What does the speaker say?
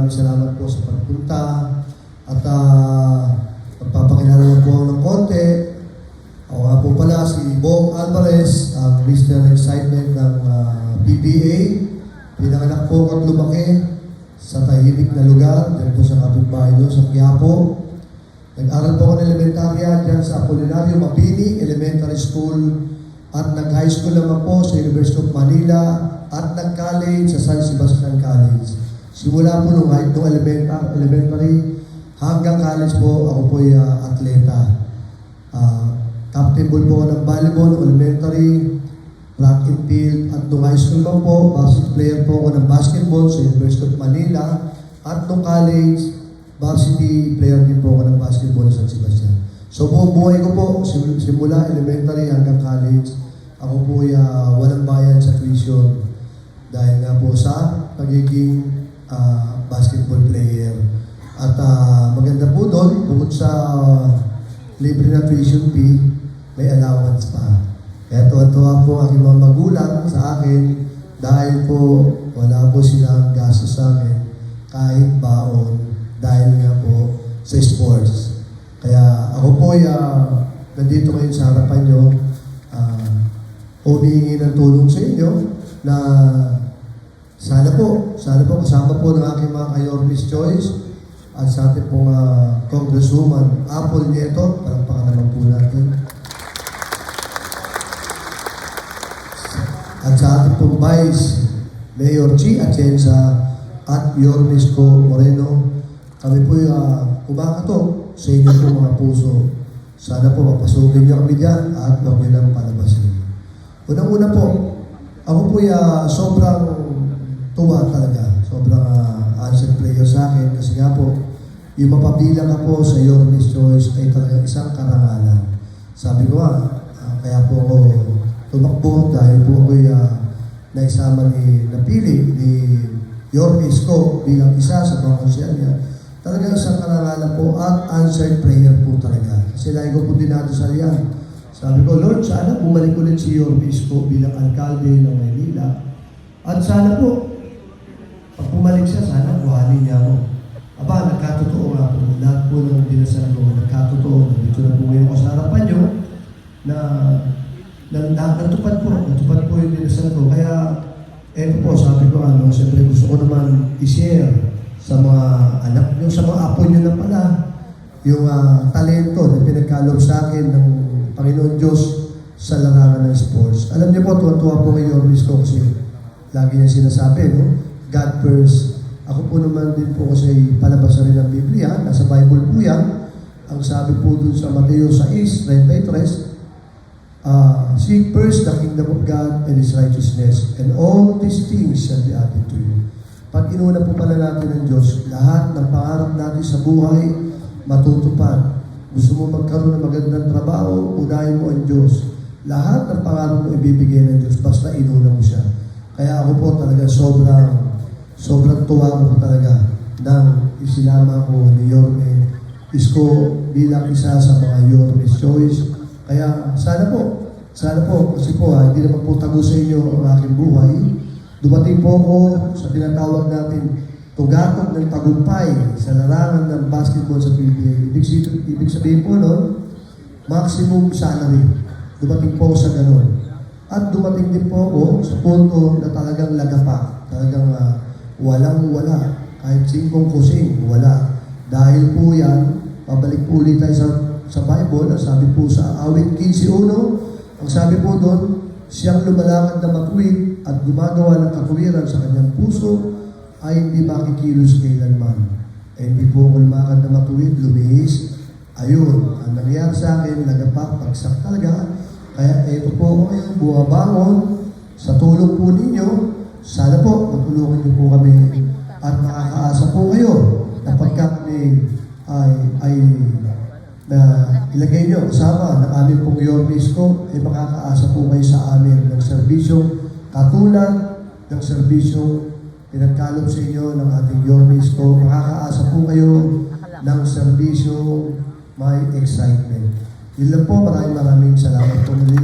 maraming salamat po sa pagpunta. At uh, magpapakilala lang po ako ng konti. Ako nga po pala si Bong Alvarez, ang Mr. Excitement ng ah, PBA. Pinanganak po at lumaki sa tahimik na lugar, dyan po sa kapitbahay nyo, sa Quiapo. Nag-aral po ako ng elementarya dyan sa Apolinario Mabini Elementary School at nag-high school naman po sa University of Manila at nag-college sa San Sebastian College. Simula po nung, high- nung elementar, elementary hanggang college po, ako po ay ah, atleta. Ah, captain ball po ako ng volleyball, elementary, track and field, at nung high school naman po, varsity player po ako ng basketball sa University of Manila, at nung college, varsity player din po ako ng basketball sa San Sebastian. So buong buhay ko po, sim- simula elementary hanggang college, ako po ay ah, walang bayad sa tuition dahil nga po sa pagiging ah, basketball player. At ah, maganda po doon, bukod sa libre na tuition fee, may allowance pa. Kaya tuwa-tuwa po aking mga magulang sa akin dahil po wala po silang gasto sa akin kahit baon dahil nga po sa sports. Kaya ako po ay ah, nandito ngayon sa harapan nyo ah, humihingi ng tulong sa inyo na sana po, sana po kasama po ng aking mga Kayormis Choice at sa ating pong ah, Congresswoman Apple Nieto, parang naman po natin. At sa ating pong Vice Mayor Chi Atienza at Yormis Co. Moreno, kami po uh, kumakato sa inyo po mga puso. Sana po mapasukin niyo kami dyan at huwag niyo lang palabasin. Unang-una po, ako po uh, sobrang tuwa talaga. Sobrang uh, answer player sa akin kasi nga po, yung mapabilang ka po sa Your Miss Choice ay talaga isang karangalan. Sabi ko ah, kaya po ako tumakbo dahil po ako uh, naisama ni, napili ni Your Miss ko bilang isa sa mga konsyal niya. Talagang isang karangalan po at answered prayer po talaga. Kasi lagi ko po dinadasal yan. Sabi ko, Lord, sana bumalik ulit si Your Miss ko bilang alkalde ng Maynila. At sana po, pag bumalik siya, sana buhanin niya ako. Aba, nagkatotoo nga po. Lahat po ng dinasal ko, nagkatotoo. Nandito na po ngayon ko sa harapan niyo na, na, na natupad po. Natupad po yung dinasal ko. Kaya, eto po, sabi ko, ano, siyempre gusto ko naman i-share sa mga anak niyo, sa mga apo niyo na pala, yung ah, talento na pinagkaloob sa akin ng Panginoon Diyos sa larangan ng sports. Alam niyo po, tuwa-tuwa po ngayon, Miss ko kasi lagi niya sinasabi, no? God first. Ako po naman din po kasi palabas na rin ng Biblia, nasa Bible po yan. Ang sabi po dun sa Mateo 6:33, uh, Seek first the kingdom of God and His righteousness, and all these things shall be added to you. Pag inuna po pala natin ng Diyos, lahat ng pangarap natin sa buhay, matutupad. Gusto mo magkaroon ng magandang trabaho, unahin mo ang Diyos. Lahat ng pangarap mo ibibigay ng Diyos, basta inuna mo siya. Kaya ako po talaga sobrang, sobrang tuwa ko talaga nang isinama ko ni Yorme Isko bilang isa sa mga Yorme's Choice. Kaya sana po, sana po, kasi po ha, hindi naman po tago sa inyo ang aking buhay. Dumating po ako sa tinatawag natin tugatog ng tagumpay sa larangan ng basketball sa PBA. Ibig, ibig sabihin po nun, maximum salary. Dumating po sa ganun. At dumating din po ako sa punto na talagang lagapak. Talagang ah, walang-wala. Kahit singkong kusing, wala. Dahil po yan, pabalik po ulit tayo sa, sa Bible. Ang sabi po sa awit 15.1, ang sabi po doon, siyang lumalakad na matuwid at gumagawa ng kakuwiran sa kanyang puso ay hindi makikilos kailanman. Eh, hindi po ako lumakad na matuwid, lumihis. Ayun, ang nangyari sa akin, nagapak, pagsak talaga. Kaya ito po ako ngayon, bumabangon sa tulong po ninyo. Matulungan niyo po kami at makakaasa po kayo na pagka kami ay, ay na ilagay niyo kasama ng aming pong Yormis ko, ay makakaasa po kayo sa amin ng serbisyo katulad ng serbisyo pinagkaloob sa inyo ng ating Yormis ko. Makakaasa po kayo ng serbisyo may excitement. Yun lang po, maraming maraming salamat po muli.